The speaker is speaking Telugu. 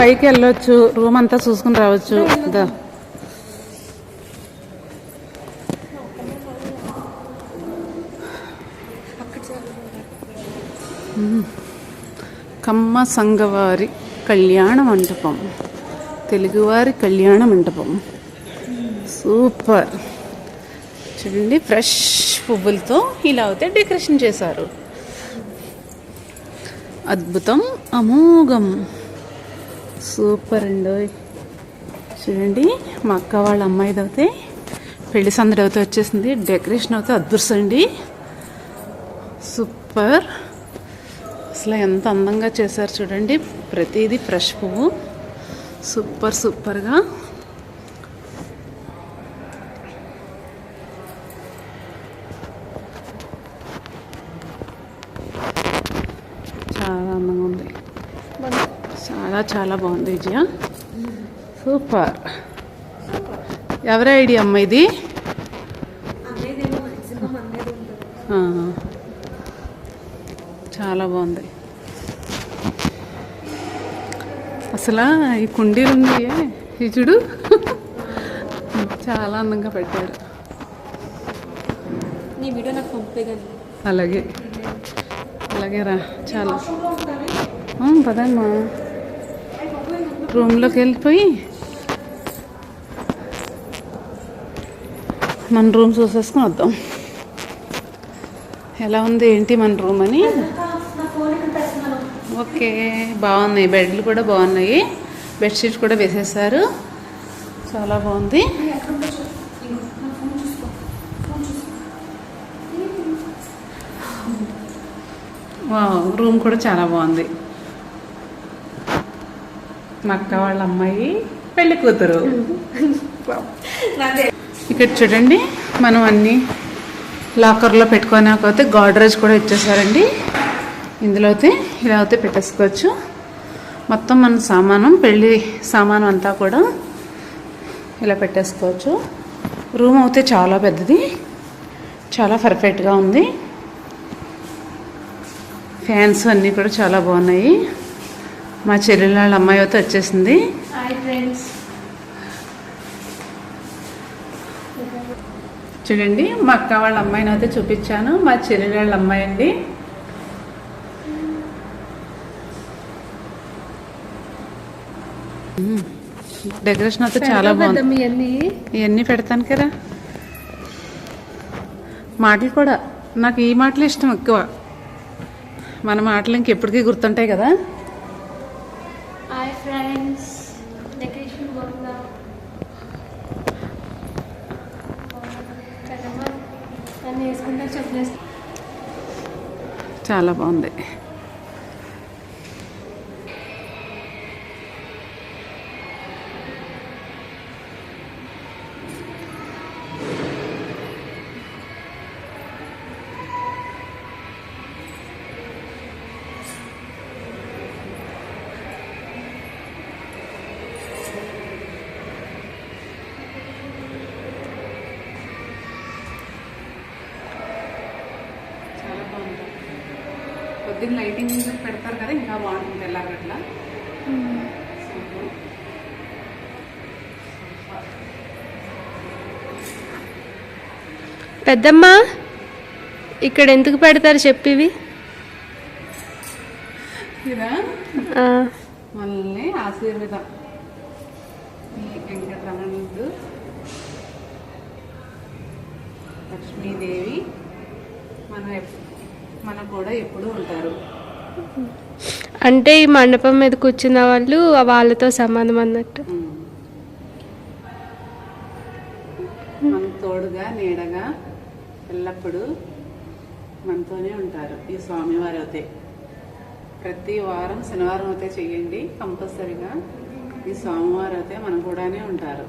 పైకి వెళ్ళొచ్చు రూమ్ అంతా చూసుకుని రావచ్చు. దా. కమ్మ సంగవారి కళ్యాణ మంటపం. తెలుగువారి కళ్యాణ మంటపం. సూపర్. చూడండి ఫ్రెష్ పువ్వులతో ఇలా అయితే డెకరేషన్ చేశారు. అద్భుతం అమోఘం. సూపర్ అండి. చూడండి మా అక్క వాళ్ళ అమ్మాయిది అయితే పెళ్ళి సందడి అయితే వచ్చేసింది. డెకరేషన్ అయితే అదృష్టం అండి. సూపర్. అసలు ఎంత అందంగా చేశారు చూడండి. ప్రతిదీ ఫ్రెష్ పువ్వు. సూపర్ సూపర్గా. చాలా అందంగా ఉంది. చాలా చాలా బాగుంది విజయ. సూపర్. ఎవరి ఐడియా అమ్మ ఇది. చాలా బాగుంది. అసలు ఈ కుండీలు ఉన్నాయే చూడు. చాలా అందంగా పెట్టాడు నీ వీడియో నాకు పంపేదండి అలాగే. అలాగే రా చాలా. పదమ్మా రూమ్లోకి వెళ్ళిపోయి మన రూమ్ చూసేసుకుని వద్దాం. ఎలా ఉంది? ఏంటి మన రూమ్ అని? ఓకే బాగున్నాయి. బెడ్లు కూడా బాగున్నాయి. బెడ్షీట్ కూడా వేసేసారు. చాలా బాగుంది. వావ్, రూమ్ కూడా చాలా బాగుంది. మా అక్క వాళ్ళ అమ్మాయి పెళ్ళి కూతురు. ఇక్కడ చూడండి మనం అన్ని లాకర్లో పెట్టుకోలేకపోతే గాడ్రేజ్ కూడా ఇచ్చేసారండి. ఇందులో అయితే ఇలా అయితే పెట్టేసుకోవచ్చు. మొత్తం మన సామానం పెళ్ళి సామానం అంతా కూడా ఇలా పెట్టేసుకోవచ్చు. రూమ్ అయితే చాలా పెద్దది చాలా పర్ఫెక్ట్గా ఉంది. ఫ్యాన్స్ అన్నీ కూడా చాలా బాగున్నాయి. మా చెల్లెళ్ళ వాళ్ళ అమ్మాయి అయితే వచ్చేసింది. చూడండి మా అక్క వాళ్ళ అమ్మాయిని అయితే చూపించాను. మా చెల్లెళ్ళ వాళ్ళ అమ్మాయి అండి. డెకరేషన్ అయితే చాలా బాగుంది. ఇవన్నీ పెడతాను కదా. మాటలు కూడా. నాకు ఈ మాటలు ఇష్టం ఎక్కువ. మన మాటలు ఇంకెప్పటికీ గుర్తుంటాయి కదా. హాయ్ ఫ్రెండ్స్ డెకరేషన్ బాగుందా కదమ్మా నన్ను వేసుకుంటా చెప్పలేదు చాలా బాగుంది. పొద్దున్న లైటింగ్ పెడతారు కదా ఇంకా బాగుంటుంది ఎలాగట్లా పెద్దమ్మ ఇక్కడ ఎందుకు పెడతారు చెప్పివి మళ్ళీ ఆశీర్వాదం. వెంకటరమణుడు లక్ష్మీదేవి మన ఎప్- మన కూడా ఎప్పుడూ ఉంటారు. అంటే ఈ మండపం మీద కూర్చున్న వాళ్ళు వాళ్ళతో సమానం అన్నట్టు. తోడుగా నీడగా ఎల్లప్పుడూ మనతోనే ఉంటారు. ఈ స్వామివారు అయితే. ప్రతి వారం శనివారం అయితే చెయ్యండి. కంపల్సరిగా ఈ స్వామివారు అయితే మన కూడానే ఉంటారు.